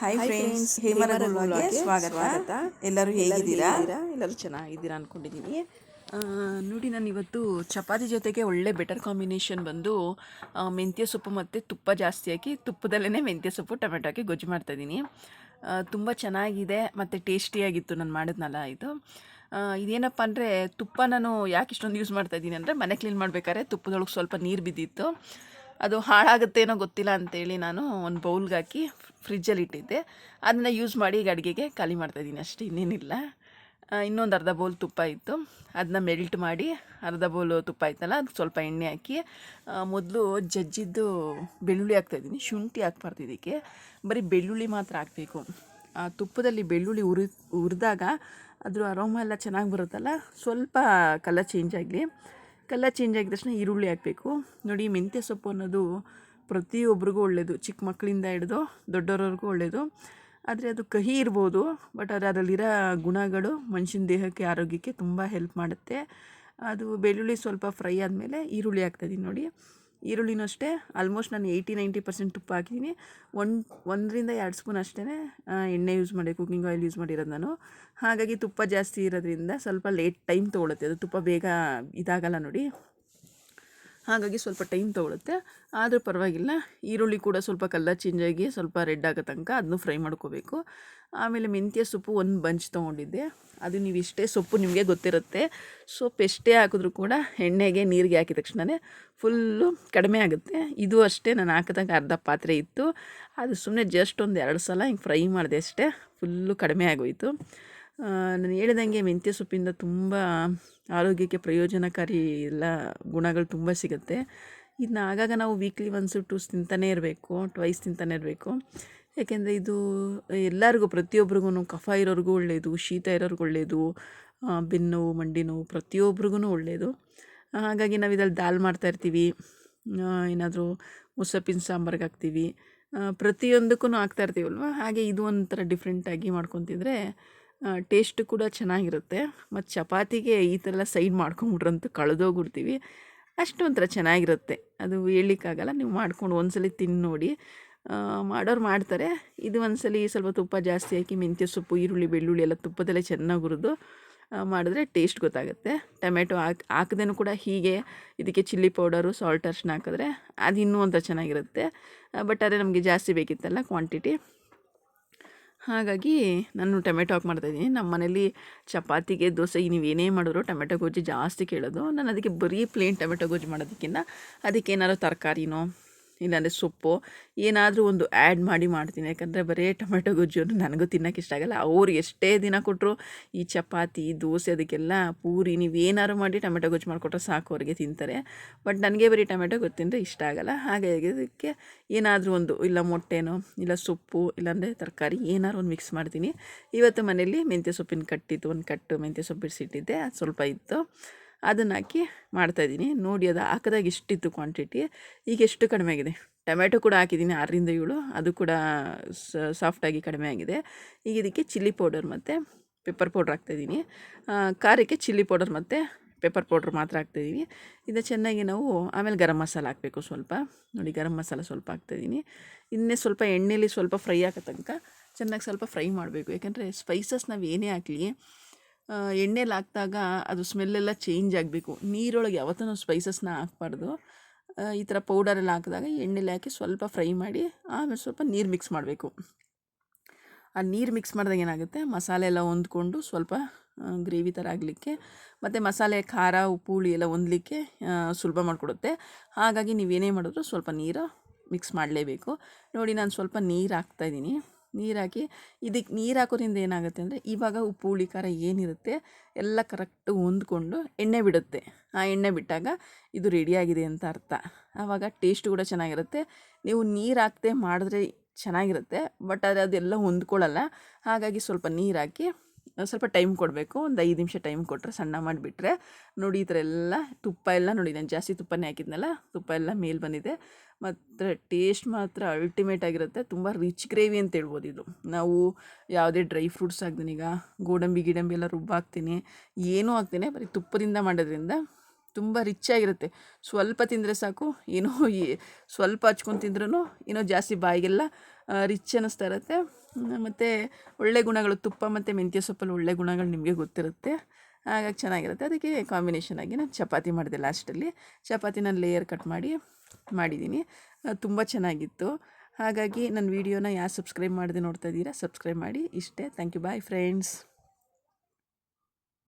Hi friends ಸ್ವಾಗತ ಎಲ್ಲರೂ ಹೇಗಿದ್ದೀರಾ? ಎಲ್ಲರೂ ಚೆನ್ನಾಗಿದ್ದೀರಾ ಅಂದ್ಕೊಂಡಿದ್ದೀನಿ ನೋಡಿ ನಾನು ಇವತ್ತು ಚಪಾತಿ ಜೊತೆಗೆ ಒಳ್ಳೆ ಬೆಟರ್ ಕಾಂಬಿನೇಷನ್ ಬಂದು ಮೆಂತ್ಯ ಸೊಪ್ಪು ಮತ್ತು ತುಪ್ಪ ಜಾಸ್ತಿ ಹಾಕಿ ತುಪ್ಪದಲ್ಲೇ ಮೆಂತ್ಯ ಸೊಪ್ಪು ಟೊಮೆಟೊ ಹಾಕಿ ಗೊಜ್ಜು ಮಾಡ್ತಾಯಿದ್ದೀನಿ ತುಂಬ ಚೆನ್ನಾಗಿದೆ ಮತ್ತು ಟೇಸ್ಟಿಯಾಗಿತ್ತು ನಾನು ಮಾಡಿದ್ನಲ್ಲ ಇದು. ಇದೇನಪ್ಪ ಅಂದರೆ ತುಪ್ಪ ನಾನು ಯಾಕೆ ಇಷ್ಟೊಂದು ಯೂಸ್ ಮಾಡ್ತಾಯಿದ್ದೀನಿ ಅಂದರೆ ಮನೆ ಕ್ಲೀನ್ ಮಾಡ್ಬೇಕಾದ್ರೆ ತುಪ್ಪದೊಳಗೆ ಸ್ವಲ್ಪ ನೀರು ಬಿದ್ದಿತ್ತು. ಅದು ಹಾಳಾಗುತ್ತೇನೋ ಗೊತ್ತಿಲ್ಲ ಅಂತೇಳಿ ನಾನು ಒಂದು ಬೌಲ್ಗೆ ಹಾಕಿ ಫ್ರಿಜ್ಜಲ್ಲಿ ಇಟ್ಟಿದ್ದೆ. ಅದನ್ನು ಯೂಸ್ ಮಾಡಿ ಈಗ ಅಡುಗೆಗೆ ಖಾಲಿ ಮಾಡ್ತಾಯಿದ್ದೀನಿ ಅಷ್ಟೇ, ಇನ್ನೇನಿಲ್ಲ. ಇನ್ನೊಂದು ಅರ್ಧ ಬೌಲ್ ತುಪ್ಪ ಇತ್ತು. ಅದನ್ನ ಮೆಲ್ಟ್ ಮಾಡಿ ಅರ್ಧ ಬೌಲು ತುಪ್ಪ ಇತ್ತಲ್ಲ ಅದಕ್ಕೆ ಸ್ವಲ್ಪ ಎಣ್ಣೆ ಹಾಕಿ ಮೊದಲು ಜಜ್ಜಿದ್ದು ಬೆಳ್ಳುಳ್ಳಿ ಹಾಕ್ತಾಯಿದ್ದೀನಿ ಶುಂಠಿ ಹಾಕ್ಬಾರ್ದು ಇದಕ್ಕೆ. ಬರೀ ಬೆಳ್ಳುಳ್ಳಿ ಮಾತ್ರ ಹಾಕಬೇಕು. ಆ, ತುಪ್ಪದಲ್ಲಿ ಬೆಳ್ಳುಳ್ಳಿ ಉರಿ ಹುರಿದಾಗ ಅದರ ಅರೋಮ ಎಲ್ಲ ಚೆನ್ನಾಗಿ ಬರುತ್ತಲ್ಲ, ಸ್ವಲ್ಪ ಕಲರ್ ಚೇಂಜ್ ಆಗಲಿ. ಕಲರ್ ಚೇಂಜ್ ಆಗಿದ ತಕ್ಷಣ ಈರುಳ್ಳಿ ಹಾಕಬೇಕು. ನೋಡಿ, ಮೆಂತ್ಯ ಸೊಪ್ಪು ಅನ್ನೋದು ಪ್ರತಿಯೊಬ್ಬರಿಗೂ ಒಳ್ಳೆಯದು ಚಿಕ್ಕ ಮಕ್ಕಳಿಂದ ಹಿಡಿದು ದೊಡ್ಡವ್ರವ್ರಿಗೂ ಒಳ್ಳೆಯದು ಆದರೆ ಅದು ಕಹಿ ಇರ್ಬೋದು ಬಟ್ ಅದು ಅದರಲ್ಲಿರೋ ಗುಣಗಳು ಮನುಷ್ಯನ ದೇಹಕ್ಕೆ, ಆರೋಗ್ಯಕ್ಕೆ ತುಂಬ ಹೆಲ್ಪ್ ಮಾಡುತ್ತೆ. ಅದು ಬೆಳ್ಳುಳ್ಳಿ ಸ್ವಲ್ಪ ಫ್ರೈ ಆದಮೇಲೆ ಈರುಳ್ಳಿ ಹಾಕ್ತಾಯಿದ್ದೀನಿ ನೋಡಿ. ಈರುಳ್ಳಿನೂ ಅಷ್ಟೇ ಆಲ್ಮೋಸ್ಟ್ ನಾನು ಏಯ್ಟಿ ನೈಂಟಿ ಪರ್ಸೆಂಟ್ ತುಪ್ಪ ಹಾಕಿದ್ದೀನಿ ಒಂದು, ಒಂದರಿಂದ ಎರಡು ಸ್ಪೂನ್ ಅಷ್ಟೇ ಎಣ್ಣೆ ಯೂಸ್ ಮಾಡಿ ಕುಕ್ಕಿಂಗ್ ಆಯಿಲ್ ಯೂಸ್ ಮಾಡಿರೋದು ನಾನು. ಹಾಗಾಗಿ ತುಪ್ಪ ಜಾಸ್ತಿ ಇರೋದ್ರಿಂದ ಸ್ವಲ್ಪ ಲೇಟ್ ಟೈಮ್ ತೊಗೊಳುತ್ತೆ. ಅದು ತುಪ್ಪ ಬೇಗ ಇದಾಗಲ್ಲ ನೋಡಿ. ಹಾಗಾಗಿ ಸ್ವಲ್ಪ ಟೈಮ್ ತೊಗೊಳುತ್ತೆ. ಆದರೂ ಪರವಾಗಿಲ್ಲ. ಈರುಳ್ಳಿ ಕೂಡ ಸ್ವಲ್ಪ ಕಲರ್ ಚೇಂಜ್ ಆಗಿ ಸ್ವಲ್ಪ ರೆಡ್ ಆಗೋ ತನಕ ಅದನ್ನು ಫ್ರೈ ಮಾಡ್ಕೋಬೇಕು. ಆಮೇಲೆ ಮೆಂತ್ಯ ಸೊಪ್ಪು ಒಂದು ಬಂಚ್ ತೊಗೊಂಡಿದ್ದೆ. ಅದು ನೀವು ಇಷ್ಟೇ ಸೊಪ್ಪು ನಿಮಗೆ ಗೊತ್ತಿರುತ್ತೆ. ಸೊಪ್ಪು ಎಷ್ಟೇ ಹಾಕಿದ್ರೂ ಕೂಡ ಎಣ್ಣೆಗೆ ನೀರಿಗೆ ಹಾಕಿದ ತಕ್ಷಣವೇ ಫುಲ್ಲು ಕಡಿಮೆ ಆಗುತ್ತೆ. ಇದು ಅಷ್ಟೇ ನಾನು ಹಾಕಿದಾಗ ಅರ್ಧ ಪಾತ್ರೆ ಇತ್ತು. ಅದು ಸುಮ್ಮನೆ ಜಸ್ಟ್ ಒಂದು ಎರಡು ಸಲ ಹಿಂಗೆ ಫ್ರೈ ಮಾಡಿದೆ ಅಷ್ಟೇ. ಫುಲ್ಲು ಕಡಿಮೆ ಆಗೋಯಿತು. ನಾನು ಹೇಳಿದಂಗೆ ಮೆಂತ್ಯ ಸೊಪ್ಪಿಂದ ತುಂಬ ಆರೋಗ್ಯಕ್ಕೆ ಪ್ರಯೋಜನಕಾರಿ ಎಲ್ಲ ಗುಣಗಳು ತುಂಬ ಸಿಗುತ್ತೆ. ಇದನ್ನ ಆಗಾಗ ನಾವು ವೀಕ್ಲಿ ಒನ್ಸು ಟೂಸ್ ತಿಂತಾನೇ ಇರಬೇಕು ಟ್ವೈಸ್ ತಿಂತಾನೆ ಇರಬೇಕು. ಯಾಕೆಂದರೆ ಇದು ಎಲ್ಲರಿಗೂ ಪ್ರತಿಯೊಬ್ರಿಗೂ ಕಫ ಇರೋರಿಗೂ ಒಳ್ಳೆಯದು ಶೀತ ಇರೋರಿಗೂ ಒಳ್ಳೆಯದು ಬೆನ್ನು ನೋವು ಮಂಡಿ ನೋವು ಪ್ರತಿಯೊಬ್ರಿಗೂ ಒಳ್ಳೆಯದು ಹಾಗಾಗಿ ನಾವು ಇದ್ರಲ್ಲಿ ದಾಲ್ ಮಾಡ್ತಾಯಿರ್ತೀವಿ ಏನಾದರೂ ಉಸಪ್ಪಿನ ಸಾಂಬಾರ್ಗೆ ಹಾಕ್ತೀವಿ ಪ್ರತಿಯೊಂದಕ್ಕೂ ಹಾಕ್ತಾ ಇರ್ತೀವಲ್ವ? ಹಾಗೆ ಇದು ಒಂಥರ ಡಿಫ್ರೆಂಟಾಗಿ ಮಾಡ್ಕೊತಿದ್ರೆ ಟೇಸ್ಟ್ ಕೂಡ ಚೆನ್ನಾಗಿರುತ್ತೆ. ಮತ್ತು ಚಪಾತಿಗೆ ಈ ಥರ ಸೈಡ್ ಮಾಡ್ಕೊಂಬಿಟ್ರಂತೂ ಕಳೆದೋಗ್ಬಿಡ್ತೀವಿ. ಅಷ್ಟೊಂಥರ ಚೆನ್ನಾಗಿರುತ್ತೆ. ಅದು ಹೇಳಲಿಕ್ಕಾಗಲ್ಲ, ನೀವು ಮಾಡ್ಕೊಂಡು ಒಂದ್ಸಲಿ ತಿಂದು ನೋಡಿ. ಮಾಡೋರು ಮಾಡ್ತಾರೆ. ಇದು ಒಂದ್ಸಲಿ ಸ್ವಲ್ಪ ತುಪ್ಪ ಜಾಸ್ತಿ ಹಾಕಿ, ಮೆಂತ್ಯ ಸೊಪ್ಪು, ಈರುಳ್ಳಿ, ಬೆಳ್ಳುಳ್ಳಿ ಎಲ್ಲ ತುಪ್ಪದಲ್ಲೇ ಚೆನ್ನಾಗಿ ಹುರಿದು ಮಾಡಿದ್ರೆ ಟೇಸ್ಟ್ ಗೊತ್ತಾಗುತ್ತೆ. ಟೊಮೆಟೊ ಹಾಕಿ, ಹಾಕ್ದೇನೂ ಕೂಡ ಹೀಗೆ ಇದಕ್ಕೆ ಚಿಲ್ಲಿ ಪೌಡರು ಸಾಲ್ಟ್ ಅರ್ಶಿನ ಹಾಕಿದ್ರೆ ಅದು ಇನ್ನೂ ಒಂಥರ ಚೆನ್ನಾಗಿರುತ್ತೆ. ಬಟ್ ಅದೇ ನಮಗೆ ಜಾಸ್ತಿ ಬೇಕಿತ್ತಲ್ಲ ಕ್ವಾಂಟಿಟಿ ಹಾಗಾಗಿ ನಾನು ಟೊಮೆಟೊ ಹಾಕಿ ಮಾಡ್ತಾಯಿದ್ದೀನಿ ನಮ್ಮ ಮನೇಲಿ ಚಪಾತಿಗೆ ದೋಸೆಗೆ ನೀವು ಏನೇ ಮಾಡಿದ್ರು ಟೊಮೆಟೊ ಗೊಜ್ಜು ಜಾಸ್ತಿ ಕೇಳೋದು. ನಾನು ಅದಕ್ಕೆ ಬರೀ ಪ್ಲೇನ್ ಟೊಮೆಟೊ ಗೊಜ್ಜು ಮಾಡೋದಕ್ಕಿಂತ ಅದಕ್ಕೆ ಏನಾದ್ರು ತರಕಾರಿನೋ ಇಲ್ಲಾಂದರೆ ಸೊಪ್ಪು, ಏನಾದರೂ ಒಂದು ಆ್ಯಡ್ ಮಾಡಿ ಮಾಡ್ತೀನಿ. ಯಾಕಂದರೆ ಬರೀ ಟೊಮೆಟೊ ಗೊಜ್ಜು ಅಂದರೆ ನನಗೂ ತಿನ್ನೋಕೆ ಇಷ್ಟ ಆಗಲ್ಲ. ಅವ್ರು ಎಷ್ಟೇ ದಿನ ಕೊಟ್ಟರು ಈ ಚಪಾತಿ, ದೋಸೆ ಅದಕ್ಕೆಲ್ಲ ಪೂರಿ ನೀವು ಏನಾದ್ರು ಮಾಡಿ ಟೊಮೆಟೊ ಗೊಜ್ಜು ಮಾಡಿಕೊಟ್ರೆ ಸಾಕು ಅವ್ರಿಗೆ ತಿಂತಾರೆ. ಬಟ್ ನನಗೆ ಬರೀ ಟೊಮೆಟೊ ಗೊಜ್ಜು ತಿಂದರೆ ಇಷ್ಟ ಆಗಲ್ಲ. ಹಾಗಾಗಿ ಅದಕ್ಕೆ ಏನಾದರೂ ಒಂದು ಇಲ್ಲ ಮೊಟ್ಟೆನೋ, ಇಲ್ಲ ಸೊಪ್ಪು, ಇಲ್ಲಾಂದರೆ ತರಕಾರಿ ಏನಾದ್ರು ಒಂದು ಮಿಕ್ಸ್ ಮಾಡ್ತೀನಿ. ಇವತ್ತು ಮನೆಯಲ್ಲಿ ಮೆಂತ್ಯ ಸೊಪ್ಪಿನ ಕಟ್ಟಿತ್ತು ಒಂದು ಕಟ್ಟು ಮೆಂತ್ಯ ಸೊಪ್ಪು ಬಿಡಿಸಿಟ್ಟಿದ್ದೆ ಅದು ಸ್ವಲ್ಪ ಇತ್ತು. ಅದನ್ನು ಹಾಕಿ ಮಾಡ್ತಾಯಿದ್ದೀನಿ ನೋಡಿ ಅದು ಹಾಕಿದಾಗ ಇಷ್ಟಿತ್ತು ಕ್ವಾಂಟಿಟಿ ಈಗ ಎಷ್ಟು ಕಡಿಮೆ ಆಗಿದೆ? ಟೊಮೆಟೊ ಕೂಡ ಹಾಕಿದ್ದೀನಿ ಆರರಿಂದ ಏಳು. ಅದು ಕೂಡ ಸಾಫ್ಟಾಗಿ ಕಡಿಮೆ ಆಗಿದೆ. ಈಗ ಇದಕ್ಕೆ ಚಿಲ್ಲಿ ಪೌಡರ್ ಮತ್ತು ಪೆಪ್ಪರ್ ಪೌಡ್ರ್ ಹಾಕ್ತಾಯಿದ್ದೀನಿ ಖಾರಕ್ಕೆ ಚಿಲ್ಲಿ ಪೌಡರ್ ಮತ್ತು ಪೆಪ್ಪರ್ ಪೌಡ್ರ್ ಮಾತ್ರ ಹಾಕ್ತಾಯಿದ್ದೀನಿ ಇದು ಚೆನ್ನಾಗಿ ನಾವು ಆಮೇಲೆ ಗರಂ ಮಸಾಲ ಹಾಕಬೇಕು ಸ್ವಲ್ಪ. ನೋಡಿ ಗರಂ ಮಸಾಲ ಸ್ವಲ್ಪ ಹಾಕ್ತಾಯಿದ್ದೀನಿ ಇನ್ನೇ ಸ್ವಲ್ಪ ಎಣ್ಣೆಲಿ ಸ್ವಲ್ಪ ಫ್ರೈ ಹಾಕೋ ತನಕ ಚೆನ್ನಾಗಿ ಸ್ವಲ್ಪ ಫ್ರೈ ಮಾಡಬೇಕು. ಯಾಕಂದರೆ ಸ್ಪೈಸಸ್ ನಾವು ಏನೇ ಹಾಕಲಿ ಎಣ್ಣೆಲಿ ಹಾಕಿದಾಗ ಅದು ಸ್ಮೆಲ್ಲೆಲ್ಲ ಚೇಂಜ್ ಆಗಬೇಕು. ನೀರೊಳಗೆ ಯಾವತ್ತೂ ಸ್ಪೈಸಸ್ನ ಹಾಕ್ಬಾರ್ದು. ಈ ಥರ ಪೌಡರೆಲ್ಲ ಹಾಕಿದಾಗ ಎಣ್ಣೆಲಿ ಹಾಕಿ ಸ್ವಲ್ಪ ಫ್ರೈ ಮಾಡಿ, ಆಮೇಲೆ ಸ್ವಲ್ಪ ನೀರು ಮಿಕ್ಸ್ ಮಾಡಬೇಕು. ಆ ನೀರು ಮಿಕ್ಸ್ ಮಾಡಿದಾಗ ಏನಾಗುತ್ತೆ? ಮಸಾಲೆ ಎಲ್ಲ ಹೊಂದ್ಕೊಂಡು ಸ್ವಲ್ಪ ಗ್ರೇವಿ ಥರ ಆಗಲಿಕ್ಕೆ, ಮತ್ತು ಮಸಾಲೆ, ಖಾರ, ಉಪ್ಪು, ಹುಳಿ ಎಲ್ಲ ಹೊಂದಲಿಕ್ಕೆ ಸುಲಭ ಮಾಡಿಕೊಡುತ್ತೆ. ಹಾಗಾಗಿ ನೀವೇನೇ ಮಾಡಿದ್ರು ಸ್ವಲ್ಪ ನೀರು ಮಿಕ್ಸ್ ಮಾಡಲೇಬೇಕು. ನೋಡಿ ನಾನು ಸ್ವಲ್ಪ ನೀರು ಹಾಕ್ತಾಯಿದ್ದೀನಿ ನೀರು ಹಾಕಿ ಇದಕ್ಕೆ ನೀರು ಹಾಕೋದ್ರಿಂದ ಏನಾಗುತ್ತೆ ಅಂದರೆ ಇವಾಗ ಉಪ್ಪು, ಹುಳಿ, ಖಾರ ಏನಿರುತ್ತೆ ಎಲ್ಲ ಕರೆಕ್ಟ್ ಹೊಂದ್ಕೊಂಡು ಎಣ್ಣೆ ಬಿಡುತ್ತೆ. ಆ ಎಣ್ಣೆ ಬಿಟ್ಟಾಗ ಇದು ರೆಡಿಯಾಗಿದೆ ಅಂತ ಅರ್ಥ. ಆವಾಗ ಟೇಸ್ಟ್ ಕೂಡ ಚೆನ್ನಾಗಿರುತ್ತೆ. ನೀವು ನೀರು ಹಾಕದೆ ಮಾಡಿದ್ರೆ ಚೆನ್ನಾಗಿರುತ್ತೆ ಬಟ್ ಅದು ಅದೆಲ್ಲ ಹೊಂದ್ಕೊಳ್ಳಲ್ಲ. ಹಾಗಾಗಿ ಸ್ವಲ್ಪ ನೀರು ಹಾಕಿ ಸ್ವಲ್ಪ ಟೈಮ್ ಕೊಡಬೇಕು. ಒಂದು ಐದು ನಿಮಿಷ ಟೈಮ್ ಕೊಟ್ಟರೆ ಸಣ್ಣ ಮಾಡಿಬಿಟ್ರೆ, ನೋಡಿ ಈ ಥರ ಎಲ್ಲ ತುಪ್ಪ ಎಲ್ಲ ನೋಡಿ, ನಾನು ಜಾಸ್ತಿ ತುಪ್ಪನೇ ಹಾಕಿದ್ನಲ್ಲ, ತುಪ್ಪ ಎಲ್ಲ ಮೇಲೆ ಬಂದಿದೆ. ಮತ್ತು ಟೇಸ್ಟ್ ಮಾತ್ರ ಅಲ್ಟಿಮೇಟ್ ಆಗಿರುತ್ತೆ. ತುಂಬ ರಿಚ್ ಗ್ರೇವಿ ಅಂತ ಹೇಳ್ಬೋದು ಇದು. ನಾವು ಯಾವುದೇ ಡ್ರೈ ಫ್ರೂಟ್ಸ್ ಹಾಕ್ತೀನಿ, ಈಗ ಗೋಡಂಬಿ, ಗಿಡಂಬಿ ಎಲ್ಲ ರುಬ್ಬ ಹಾಕ್ತೀನಿ. ಏನೂ ಹಾಕ್ತೀನಿ, ಬರೀ ತುಪ್ಪದಿಂದ ಮಾಡೋದ್ರಿಂದ ತುಂಬ ರಿಚ್ ಆಗಿರುತ್ತೆ. ಸ್ವಲ್ಪ ತಿಂದರೆ ಸಾಕು, ಏನೋ ಸ್ವಲ್ಪ ಹಚ್ಕೊಂಡು ತಿಂದ್ರೂ ಏನೋ ಜಾಸ್ತಿ ಬಾಯಿಗೆಲ್ಲ ರಿಚ್ ಅನ್ನಿಸ್ತಾ ಇರುತ್ತೆ. ಮತ್ತು ಒಳ್ಳೆ ಗುಣಗಳು, ತುಪ್ಪ ಮತ್ತು ಮೆಂತ್ಯ ಸೊಪ್ಪಲ್ಲಿ ಒಳ್ಳೆ ಗುಣಗಳು ನಿಮಗೆ ಗೊತ್ತಿರುತ್ತೆ. ಹಾಗಾಗಿ ಚೆನ್ನಾಗಿರುತ್ತೆ. ಅದಕ್ಕೆ ಕಾಂಬಿನೇಷನ್ ಆಗಿ ನಾನು ಚಪಾತಿ ಮಾಡಿದೆ ಲಾಸ್ಟಲ್ಲಿ ಚಪಾತಿ ನಾನು ಲೇಯರ್ ಕಟ್ ಮಾಡಿ ಮಾಡಿದ್ದೀನಿ ತುಂಬ ಚೆನ್ನಾಗಿತ್ತು. ಹಾಗಾಗಿ ನನ್ನ ವೀಡಿಯೋನ ಯಾರು ಸಬ್ಸ್ಕ್ರೈಬ್ ಮಾಡಿದೆ ನೋಡ್ತಾ ಇದ್ದೀರಾ ಸಬ್ಸ್ಕ್ರೈಬ್ ಮಾಡಿ. ಇಷ್ಟೇ. Thank you bye friends